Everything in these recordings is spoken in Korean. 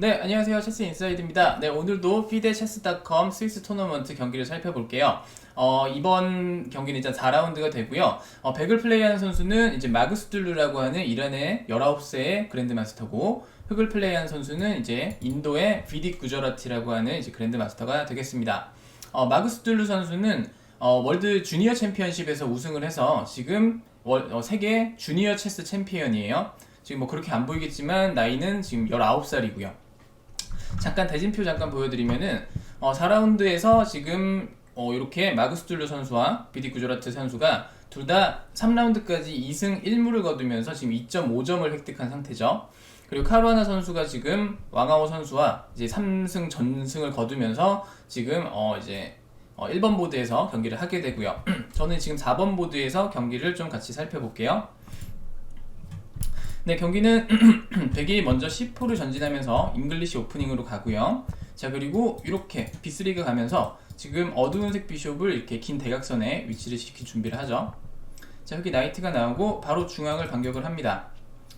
네, 안녕하세요. 체스 인사이드입니다. 네, 오늘도 fide체스.com 스위스 토너먼트 경기를 살펴볼게요. 어, 이번 경기는 이제 4라운드가 되고요. 어, 백을 플레이하는 선수는 이제 마그스 툴루라고 하는 이란의 19세의 그랜드마스터고, 흑을 플레이하는 선수는 이제 인도의 비딕 구저라티라고 하는 이제 그랜드마스터가 되겠습니다. 어, 마그스 툴루 선수는 어, 월드 주니어 챔피언십에서 우승을 해서 지금 월- 어, 세계 주니어 체스 챔피언이에요. 지금 뭐 그렇게 안 보이겠지만 나이는 지금 19살이고요. 잠깐 대진표 잠깐 보여드리면은 어, 4라운드에서 지금 어, 이렇게 마그스툴루 선수와 비디 구조라트 선수가 둘 다 3라운드까지 2승 1무를 거두면서 지금 2.5점을 획득한 상태죠. 그리고 카루아나 선수가 지금 왕아오 선수와 이제 3승 전승을 거두면서 지금 어 이제 어 1번 보드에서 경기를 하게 되고요. 저는 지금 4번 보드에서 경기를 좀 같이 살펴볼게요. 네, 경기는 백이 먼저 C4를 전진하면서 잉글리시 오프닝으로 가고요. 자, 그리고 이렇게 B3가 가면서 지금 어두운색 비숍을 이렇게 긴 대각선에 위치를 시킬 준비를 하죠. 자, 여기 나이트가 나오고 바로 중앙을 반격을 합니다.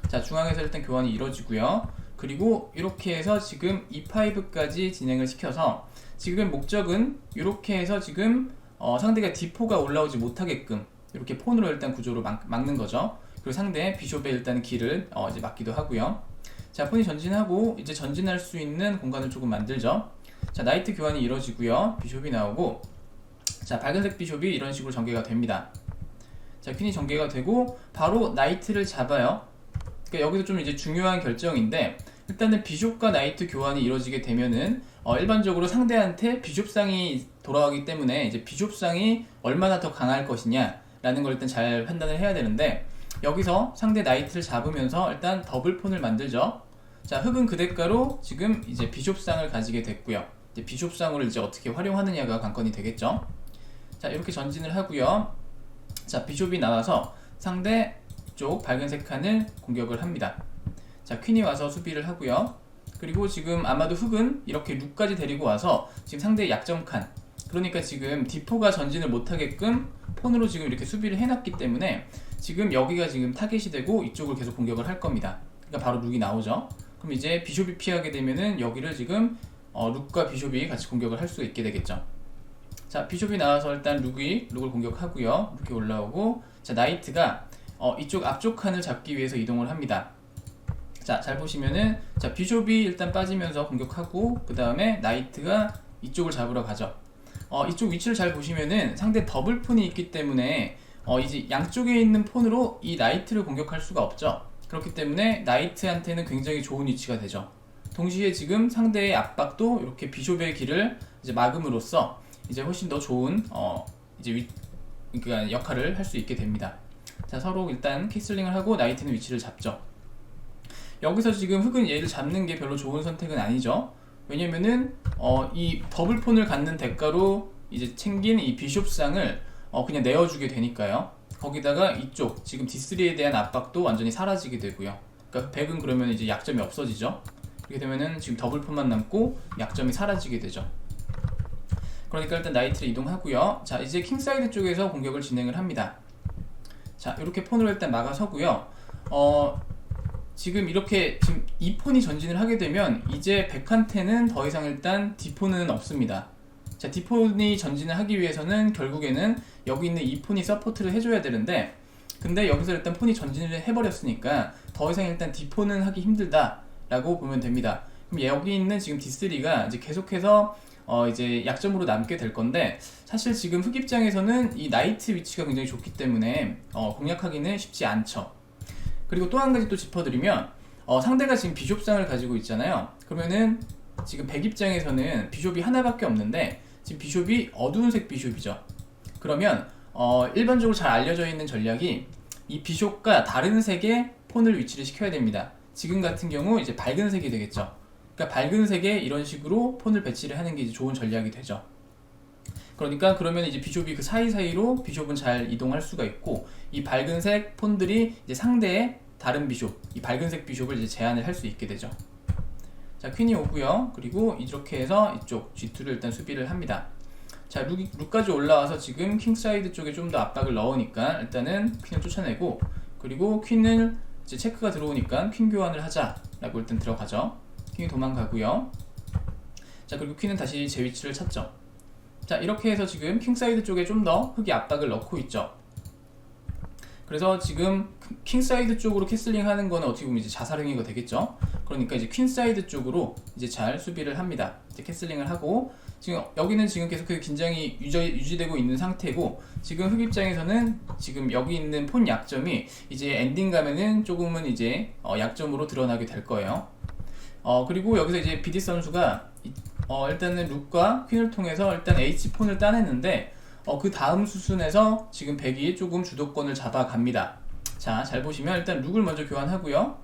자, 중앙에서 일단 교환이 이루어지고요. 그리고 이렇게 해서 지금 E5까지 진행을 시켜서 지금 목적은 이렇게 해서 지금 어, 상대가 D4가 올라오지 못하게끔 이렇게 폰으로 일단 구조로 막, 막는 거죠. 그리고 상대 비숍에 일단 길을 어, 이제 막기도 하고요. 자, 폰이 전진하고 이제 전진할 수 있는 공간을 조금 만들죠. 자, 나이트 교환이 이루어지고요. 비숍이 나오고 자, 밝은색 비숍이 이런 식으로 전개가 됩니다. 자, 퀸이 전개가 되고 바로 나이트를 잡아요. 그러니까 여기서 좀 이제 중요한 결정인데 일단은 비숍과 나이트 교환이 이루어지게 되면은 어, 일반적으로 상대한테 비숍상이 돌아가기 때문에 이제 비숍상이 얼마나 더 강할 것이냐라는 걸 일단 잘 판단을 해야 되는데 여기서 상대 나이트를 잡으면서 일단 더블 폰을 만들죠. 자, 흑은 그 대가로 지금 이제 비숍상을 가지게 됐고요. 이제 비숍상으로 이제 어떻게 활용하느냐가 관건이 되겠죠. 자, 이렇게 전진을 하고요. 자, 비숍이 나와서 상대 쪽 밝은색 칸을 공격을 합니다. 자, 퀸이 와서 수비를 하고요. 그리고 지금 아마도 흑은 이렇게 룩까지 데리고 와서 지금 상대의 약점 칸. 그러니까 지금 디포가 전진을 못하게끔 폰으로 지금 이렇게 수비를 해놨기 때문에 지금 여기가 지금 타겟이 되고 이쪽을 계속 공격을 할 겁니다. 그러니까 바로 룩이 나오죠. 그럼 이제 비숍이 피하게 되면은 여기를 지금 어, 룩과 비숍이 같이 공격을 할 수 있게 되겠죠. 자, 비숍이 나와서 일단 룩이 룩을 공격하고요. 이렇게 올라오고 자, 나이트가 어, 이쪽 앞쪽 칸을 잡기 위해서 이동을 합니다. 자, 잘 보시면은 자, 비숍이 일단 빠지면서 공격하고 그 다음에 나이트가 이쪽을 잡으러 가죠. 어, 이쪽 위치를 잘 보시면은 상대 더블 폰이 있기 때문에 어, 이제 양쪽에 있는 폰으로 이 나이트를 공격할 수가 없죠. 그렇기 때문에 나이트한테는 굉장히 좋은 위치가 되죠. 동시에 지금 상대의 압박도 이렇게 비숍의 길을 이제 막음으로써 이제 훨씬 더 좋은 어, 이제 위, 그러니까 역할을 할 수 있게 됩니다. 자, 서로 일단 킥슬링을 하고 나이트는 위치를 잡죠. 여기서 지금 흑은 얘를 잡는 게 별로 좋은 선택은 아니죠. 왜냐면은 어, 이 더블 폰을 갖는 대가로 이제 챙긴 이 비숍상을 어, 그냥 내어주게 되니까요. 거기다가 이쪽 지금 D3에 대한 압박도 완전히 사라지게 되고요. 그러니까 백은 그러면 이제 약점이 없어지죠. 그렇게 되면은 지금 더블 폰만 남고 약점이 사라지게 되죠. 그러니까 일단 나이트를 이동하고요. 자 이제 킹사이드 쪽에서 공격을 진행을 합니다. 자 이렇게 폰으로 일단 막아서고요. 어 지금 이렇게 지금 이 폰이 전진을 하게 되면 이제 백한테는 더 이상 일단 디폰은 없습니다. 자 디폰이 전진을 하기 위해서는 결국에는 여기 있는 이 폰이 서포트를 해줘야 되는데 근데 여기서 일단 폰이 전진을 해버렸으니까 더 이상 일단 디폰은 하기 힘들다라고 보면 됩니다. 그럼 여기 있는 지금 D3가 이제 계속해서 어 이제 약점으로 남게 될 건데 사실 지금 흑 입장에서는 이 나이트 위치가 굉장히 좋기 때문에 어 공략하기는 쉽지 않죠. 그리고 또 한 가지 또 짚어드리면 어 상대가 지금 비숍상을 가지고 있잖아요. 그러면은 지금 백 입장에서는 비숍이 하나밖에 없는데 지금 비숍이 어두운색 비숍이죠. 그러면 어 일반적으로 잘 알려져 있는 전략이 이 비숍과 다른 색의 폰을 위치를 시켜야 됩니다. 지금 같은 경우 이제 밝은 색이 되겠죠. 그러니까 밝은 색에 이런 식으로 폰을 배치를 하는 게 이제 좋은 전략이 되죠. 그러니까 그러면 이제 비숍이 그 사이사이로 비숍은 잘 이동할 수가 있고 이 밝은색 폰들이 이제 상대의 다른 비숍, 이 밝은색 비숍을 이제 제한을 할 수 있게 되죠. 자, 퀸이 오고요. 그리고 이렇게 해서 이쪽 G2를 일단 수비를 합니다. 자, 룩, 룩까지 올라와서 지금 킹사이드 쪽에 좀 더 압박을 넣으니까 일단은 퀸을 쫓아내고 그리고 퀸을 이제 체크가 들어오니까 퀸 교환을 하자라고 일단 들어가죠. 퀸이 도망가고요. 자 그리고 퀸은 다시 제 위치를 찾죠. 자 이렇게 해서 지금 킹사이드 쪽에 좀 더 흑이 압박을 넣고 있죠. 그래서 지금 킹사이드 쪽으로 캐슬링 하는 거는 어떻게 보면 이제 자살 행위가 되겠죠. 그러니까 이제 퀸사이드 쪽으로 이제 잘 수비를 합니다. 이제 캐슬링을 하고 지금 여기는 지금 계속 그 긴장이 유지, 유지되고 있는 상태고 지금 흑 입장에서는 지금 여기 있는 폰 약점이 이제 엔딩 가면은 조금은 이제 어, 약점으로 드러나게 될 거예요. 어 그리고 여기서 이제 비디 선수가 이- 어 일단은 룩과 퀸을 통해서 일단 H 폰을 따냈는데 어 그 다음 수순에서 지금 백이 조금 주도권을 잡아갑니다. 자 잘 보시면 일단 룩을 먼저 교환하고요.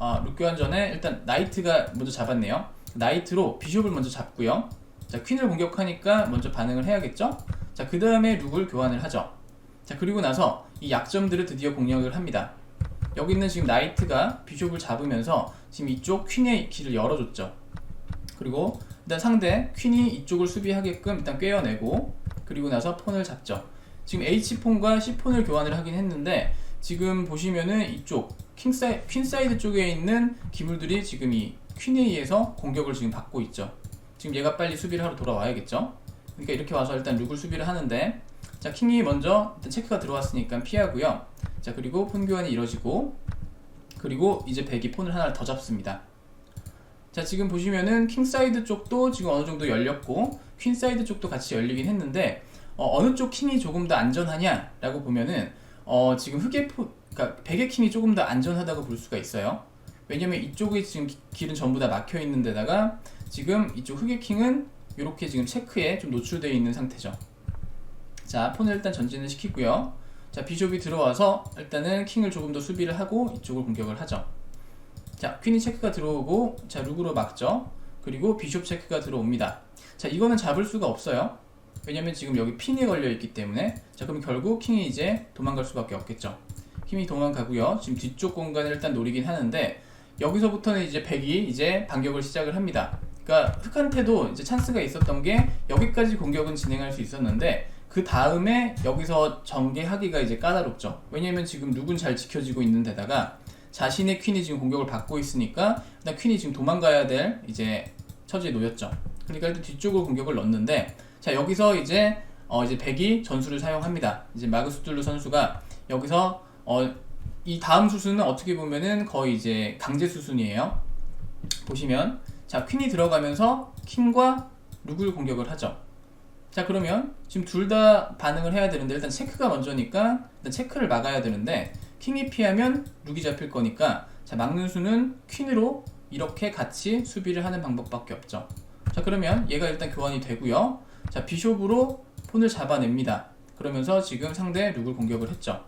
아, 룩 교환 전에 일단 나이트가 먼저 잡았네요. 나이트로 비숍을 먼저 잡고요. 자, 퀸을 공격하니까 먼저 반응을 해야겠죠? 자, 그 다음에 룩을 교환을 하죠. 자, 그리고 나서 이 약점들을 드디어 공략을 합니다. 여기 있는 지금 나이트가 비숍을 잡으면서 지금 이쪽 퀸의 길을 열어줬죠. 그리고 일단 상대 퀸이 이쪽을 수비하게끔 일단 꿰어내고 그리고 나서 폰을 잡죠. 지금 H폰과 C폰을 교환을 하긴 했는데 지금 보시면은 이쪽 킹사이, 퀸사이드 쪽에 있는 기물들이 지금 이 퀸에 의해서 공격을 지금 받고 있죠. 지금 얘가 빨리 수비를 하러 돌아와야겠죠. 그러니까 이렇게 와서 일단 룩을 수비를 하는데 자 킹이 먼저 일단 체크가 들어왔으니까 피하고요. 자 그리고 폰 교환이 이루어지고 그리고 이제 백이 폰을 하나를 더 잡습니다. 자 지금 보시면은 킹사이드 쪽도 지금 어느 정도 열렸고 퀸사이드 쪽도 같이 열리긴 했는데 어, 느쪽 킹이 조금 더 안전하냐 라고 보면은 어, 지금 흑의 포, 그러니까 백의 킹이 조금 더 안전하다고 볼 수가 있어요. 왜냐면 이쪽에 지금 기- 길은 전부 다 막혀 있는 데다가 지금 이쪽 흑의 킹은 이렇게 지금 체크에 좀 노출되어 있는 상태죠. 자 폰을 일단 전진을 시키고요. 자 비숍이 들어와서 일단은 킹을 조금 더 수비를 하고 이쪽을 공격을 하죠. 자 퀸이 체크가 들어오고 자 룩으로 막죠. 그리고 비숍 체크가 들어옵니다. 자 이거는 잡을 수가 없어요. 왜냐면 지금 여기 핀이 걸려 있기 때문에 자 그럼 결국 킹이 이제 도망갈 수밖에 없겠죠. 킹이 도망가고요. 지금 뒤쪽 공간을 일단 노리긴 하는데 여기서부터는 이제 백이 이제 반격을 시작을 합니다. 그러니까 흑한테도 이제 찬스가 있었던 게 여기까지 공격은 진행할 수 있었는데 그 다음에 여기서 전개하기가 이제 까다롭죠. 왜냐면 지금 룩은 잘 지켜지고 있는 데다가 자신의 퀸이 지금 공격을 받고 있으니까 일단 퀸이 지금 도망가야 될 이제 처지에 놓였죠. 그러니까 일단 뒤쪽으로 공격을 넣는데 자 여기서 이제 어 이제 백이 전술을 사용합니다. 이제 마그스툴루 선수가 여기서 어 이 다음 수순은 어떻게 보면은 거의 이제 강제 수순이에요. 보시면 자 퀸이 들어가면서 킹과 룩을 공격을 하죠. 자 그러면 지금 둘 다 반응을 해야 되는데 일단 체크가 먼저니까 일단 체크를 막아야 되는데 킹이 피하면 룩이 잡힐 거니까 자 막는 수는 퀸으로 이렇게 같이 수비를 하는 방법밖에 없죠. 자 그러면 얘가 일단 교환이 되고요. 자 비숍으로 폰을 잡아냅니다. 그러면서 지금 상대 룩을 공격을 했죠.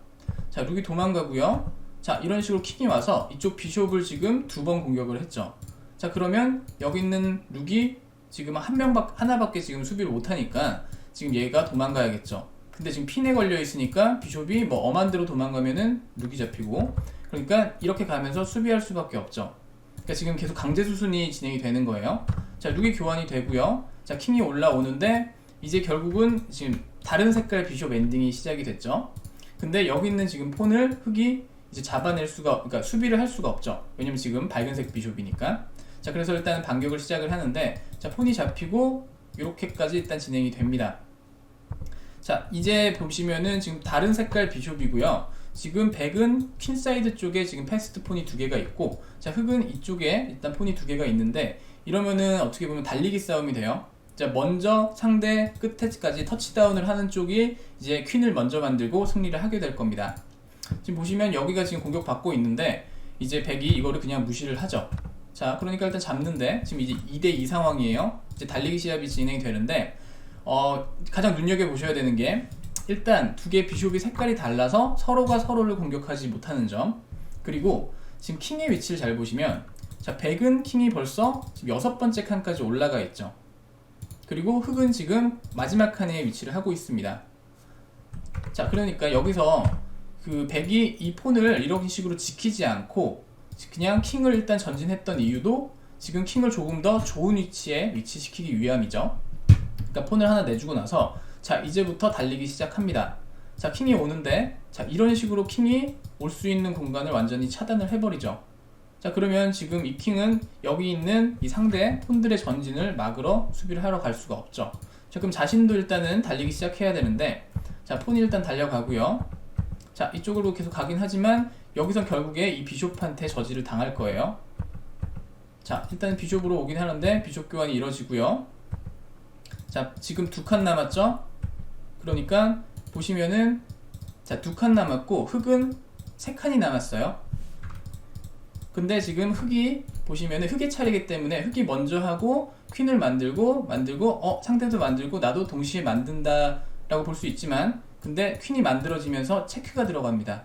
자 룩이 도망가고요. 자 이런 식으로 킹이 와서 이쪽 비숍을 지금 두 번 공격을 했죠. 자 그러면 여기 있는 룩이 지금 한 명밖 하나밖에 지금 수비를 못 하니까 지금 얘가 도망가야겠죠. 근데 지금 핀에 걸려 있으니까 비숍이 뭐 엄한 대로 도망가면은 룩이 잡히고 그러니까 이렇게 가면서 수비할 수밖에 없죠. 그러니까 지금 계속 강제 수순이 진행이 되는 거예요. 자 룩이 교환이 되고요. 자 킹이 올라오는데 이제 결국은 지금 다른 색깔 비숍 엔딩이 시작이 됐죠. 근데 여기 있는 지금 폰을 흑이 이제 잡아낼 수가 그러니까 수비를 할 수가 없죠. 왜냐면 지금 밝은색 비숍이니까. 자 그래서 일단 반격을 시작을 하는데 자 폰이 잡히고 이렇게까지 일단 진행이 됩니다. 자 이제 보시면은 지금 다른 색깔 비숍이고요. 지금 백은 퀸사이드 쪽에 지금 패스트 폰이 두 개가 있고 자 흑은 이쪽에 일단 폰이 두 개가 있는데 이러면은 어떻게 보면 달리기 싸움이 돼요. 자 먼저 상대 끝에까지 터치다운을 하는 쪽이 이제 퀸을 먼저 만들고 승리를 하게 될 겁니다. 지금 보시면 여기가 지금 공격받고 있는데 이제 백이 이거를 그냥 무시를 하죠. 자, 그러니까 일단 잡는데 지금 이제 2대 2 상황이에요. 이제 달리기 시합이 진행이 되는데 어, 가장 눈여겨 보셔야 되는 게 일단 두개 비숍이 색깔이 달라서 서로가 서로를 공격하지 못하는 점. 그리고 지금 킹의 위치를 잘 보시면 자, 백은 킹이 벌써 지금 여섯 번째 칸까지 올라가 있죠. 그리고 흑은 지금 마지막 칸에 위치를 하고 있습니다. 자, 그러니까 여기서 그 백이 이 폰을 이런 식으로 지키지 않고 그냥 킹을 일단 전진했던 이유도 지금 킹을 조금 더 좋은 위치에 위치시키기 위함이죠. 그러니까 폰을 하나 내주고 나서 자 이제부터 달리기 시작합니다. 자 킹이 오는데 자 이런 식으로 킹이 올 수 있는 공간을 완전히 차단을 해버리죠. 자 그러면 지금 이 킹은 여기 있는 이 상대 폰들의 전진을 막으러 수비를 하러 갈 수가 없죠. 자 그럼 자신도 일단은 달리기 시작해야 되는데 자 폰이 일단 달려가고요. 자 이쪽으로 계속 가긴 하지만 여기서 결국에 이 비숍한테 저지를 당할 거예요. 자 일단 비숍으로 오긴 하는데 비숍 교환이 이루어지고요. 자 지금 두 칸 남았죠? 그러니까 보시면은 자 두 칸 남았고 흑은 세 칸이 남았어요. 근데 지금 흑이 보시면은 흑의 차례이기 때문에 흑이 먼저 하고 퀸을 만들고 만들고 어 상대도 만들고 나도 동시에 만든다라고 볼 수 있지만 근데 퀸이 만들어지면서 체크가 들어갑니다.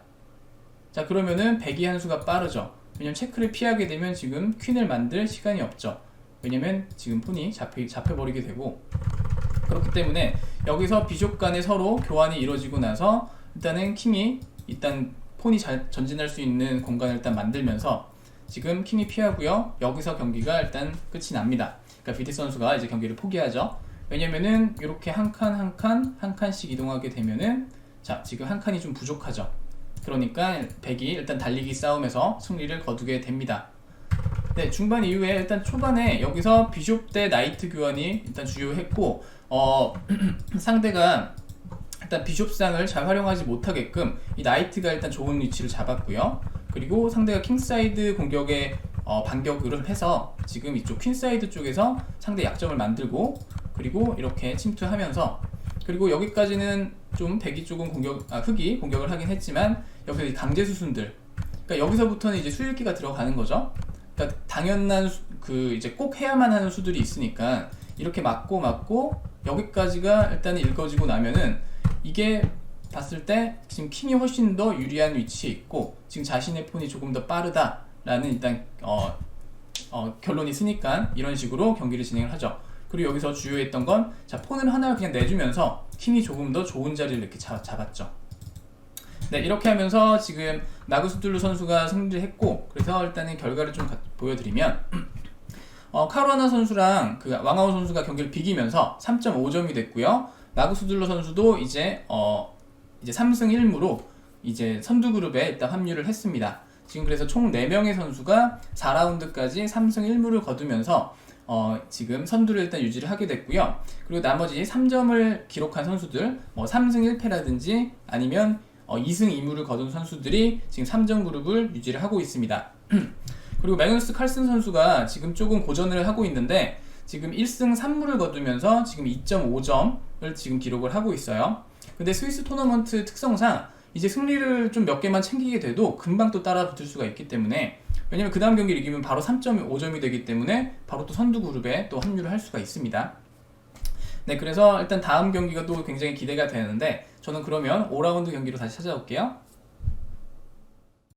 자 그러면은 백이 한 수가 빠르죠. 왜냐면 체크를 피하게 되면 지금 퀸을 만들 시간이 없죠. 왜냐면 지금 폰이 잡혀 잡혀버리게 되고 그렇기 때문에 여기서 비숍 간에 서로 교환이 이루어지고 나서 일단은 킹이 일단 폰이 잘 전진할 수 있는 공간을 일단 만들면서 지금 킹이 피하고요. 여기서 경기가 일단 끝이 납니다. 그러니까 비티 선수가 이제 경기를 포기하죠. 왜냐면은 이렇게 한 칸 한 칸 한 칸씩 이동하게 되면은 자 지금 한 칸이 좀 부족하죠. 그러니까 백이 일단 달리기 싸움에서 승리를 거두게 됩니다. 네, 중반 이후에 일단 초반에 여기서 비숍 대 나이트 교환이 일단 주요했고 어 상대가 일단 비숍상을 잘 활용하지 못하게끔 이 나이트가 일단 좋은 위치를 잡았고요. 그리고 상대가 킹사이드 공격에 어, 반격을 해서 지금 이쪽 퀸사이드 쪽에서 상대 약점을 만들고 그리고 이렇게 침투하면서 그리고 여기까지는 좀 백이 쪽은 공격 아 흑이 공격을 하긴 했지만 여기서 이 강제 수순들 그러니까 여기서부터는 이제 수일기가 들어가는 거죠. 그러니까 당연한 수- 그 이제 꼭 해야만 하는 수들이 있으니까 이렇게 맞고 맞고 여기까지가 일단 읽어지고 나면은 이게 봤을 때 지금 킹이 훨씬 더 유리한 위치에 있고 지금 자신의 폰이 조금 더 빠르다라는 일단 어, 어, 결론이 있으니까 이런 식으로 경기를 진행을 하죠. 그리고 여기서 주요했던 건 자 폰을 하나 그냥 내주면서 킹이 조금 더 좋은 자리를 이렇게 잡, 잡았죠. 네 이렇게 하면서 지금 나그스툴루 선수가 승리를 했고 그래서 일단은 결과를 좀 가- 보여드리면 어, 카루아나 선수랑 그 왕아오 선수가 경기를 비기면서 3.5점이 됐고요. 나그스툴루 선수도 이제 어 이제 3승 1무로 이제 선두 그룹에 일단 합류를 했습니다. 지금 그래서 총 4명의 선수가 4라운드까지 3승 1무를 거두면서 어, 지금 선두를 일단 유지를 하게 됐고요. 그리고 나머지 3점을 기록한 선수들, 뭐 3승 1패라든지 아니면 어, 2승 2무를 거둔 선수들이 지금 3점 그룹을 유지를 하고 있습니다. 그리고 매그누스 칼슨 선수가 지금 조금 고전을 하고 있는데 지금 1승 3무를 거두면서 지금 2.5점을 지금 기록을 하고 있어요. 근데 스위스 토너먼트 특성상 이제 승리를 좀 몇 개만 챙기게 돼도 금방 또 따라 붙을 수가 있기 때문에 왜냐면 그 다음 경기를 이기면 바로 3.5점이 되기 때문에 바로 또 선두 그룹에 또 합류를 할 수가 있습니다. 네, 그래서 일단 다음 경기가 또 굉장히 기대가 되는데 저는 그러면 5라운드 경기로 다시 찾아올게요.